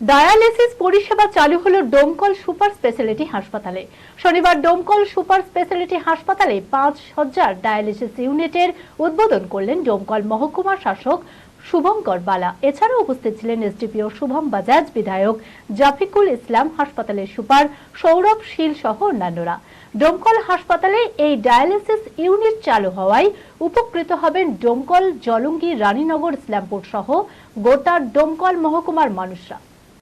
Dialysis পরিষেবা চালু হলো ডোমকল সুপার স্পেশালিটি হাসপাতালে। শনিবার ডোমকল সুপার স্পেশালিটি হাসপাতালে পাঁচ সজ্জার ডায়ালিসিস ইউনিটের উদ্বোধন করলেন ডোমকল মহকুমা শাসক শুভঙ্কর বালা। এছাড়াও উপস্থিত ছিলেন এসডিপিও শুভম বাজাজ, বিধায়ক জাফিকুল ইসলাম হাসপাতালের সুপার সৌরভ শীল সহ অন্যান্যরা। ডোমকল হাসপাতালে এই ডায়ালিসিস ইউনিট চালু হওয়ায় উপকৃত হবেন ডোমকল জলঙ্গি রানীনগর ইসলামপুর সহ গোটা ডোমকল মহকুমার মানুষরা।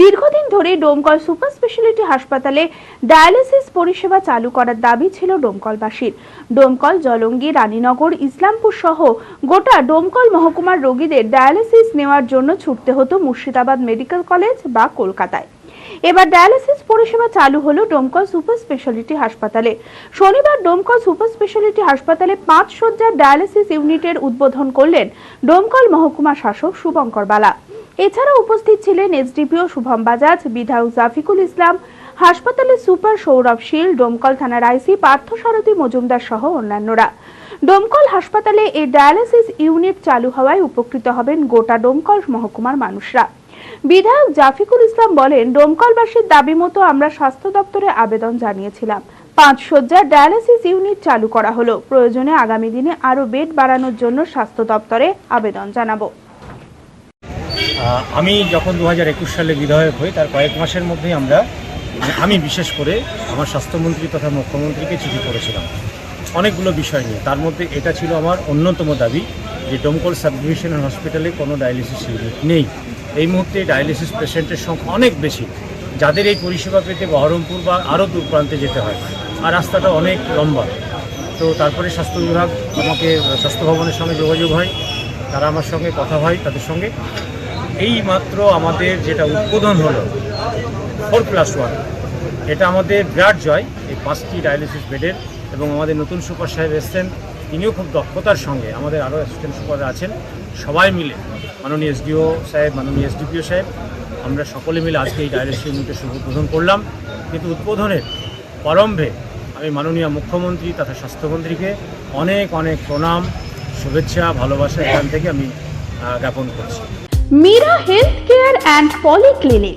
দীর্ঘদিন ধরে ডোমকল সুপার স্পেশালিটি হাসপাতালে ডায়ালিসিস পরিষেবা চালু করার দাবি ছিল ডোমকলবাসীর। ডোমকল, জলঙ্গি, রানীনগর, ইসলামপুর সহ গোটা ডোমকল মহকুমার রোগীদের ডায়ালিসিস নেওয়ার জন্য ছুটতে হতো মুর্শিদাবাদ মেডিকেল কলেজ বা কলকাতায়। এবার ডায়ালিসিস পরিষেবা চালু হলো ডোমকল সুপার স্পেশালিটি হাসপাতালে। শনিবার ডোমকল সুপার স্পেশালিটি হাসপাতালে পাঁচ সজ্জার ডায়ালিসিস ইউনিটের উদ্বোধন করলেন ডোমকল মহকুমা শাসক শুভঙ্কর বালা। এছাড়া উপস্থিত ছিলেন এসডিপিও শুভম বাজাজ, বিধায়ক জাফিকুল ইসলাম, হাসপাতালের সুপার সৌরভ শীল, ডোমকল থানার আইসি পার্থসারথী মজুমদার সহ অন্যান্যরা। ডোমকল হাসপাতালে এই ডায়ালিসিস ইউনিট চালু হওয়ায় উপকৃত হবেন গোটা ডোমকল মহকুমার মানুষরা। বিধায়ক জাফিকুল ইসলাম বলেন, ডোমকলবাসীর দাবি মতো আমরা স্বাস্থ্য দপ্তরে আবেদন জানিয়েছিলাম। পাঁচ শয্যার ডায়ালিসিস ইউনিট চালু করা হলো। প্রয়োজনে আগামী দিনে আরও বেড বাড়ানোর জন্য স্বাস্থ্য দপ্তরে আবেদন জানাব। আমি যখন দু হাজার একুশ সালে বিধায়ক হই, তার কয়েক মাসের মধ্যেই আমরা আমি বিশেষ করে আমার স্বাস্থ্যমন্ত্রী তথা মুখ্যমন্ত্রীকে চিঠি করেছিলাম। অনেকগুলো বিষয় নিয়ে। তার মধ্যে এটা ছিল আমার অন্যতম দাবি যে ডোমকল সাব ডিভিশনাল হসপিটালে কোনো ডায়ালিসিস ইউনিট নেই। এই মুহূর্তে ডায়ালিসিস পেশেন্টের সংখ্যা অনেক বেশি। যাদের এই পরিষেবা পেতে বহরমপুর বা আরও দূর প্রান্তে যেতে হয়, আর রাস্তাটা অনেক লম্বা। তো তারপরে স্বাস্থ্য বিভাগ আমাকে, স্বাস্থ্য ভবনের সঙ্গে যোগাযোগ হয়। তারা আমার সঙ্গে কথা হয় তাদের সঙ্গে। এই মাত্র আমাদের যেটা উদ্বোধন হলো ফোর প্লাস ওয়ান এটা আমাদের বিরাট জয়, এই পাঁচটি ডায়ালিসিস বেডের এবং আমাদের নতুন সুপার সাহেব এসছেন, তিনিও খুব দক্ষতার সঙ্গে, আমাদের আরও অ্যাসিস্ট্যান্ট সুপার আছেন, সবাই মিলে, মাননীয় এসডিও সাহেব, মাননীয় এসডিপিও সাহেব, আমরা সকলে মিলে আজকে এই ডায়ালিসিস ইউনিটের শুভ উদ্বোধন করলাম। কিন্তু উদ্বোধনের প্রারম্ভে আমি মাননীয় মুখ্যমন্ত্রী তথা স্বাস্থ্যমন্ত্রীকে অনেক অনেক প্রণাম, শুভেচ্ছা, ভালোবাসা এখান থেকে আমি জ্ঞাপন করছি। Meera health care and polyclinic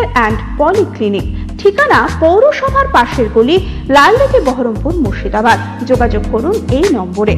care and polyclinic. ঠিকানা পৌরসভার পাশের গলি লালদিঘি বহরমপুর মুর্শিদাবাদ। যোগাযোগ করুন এই নম্বরে।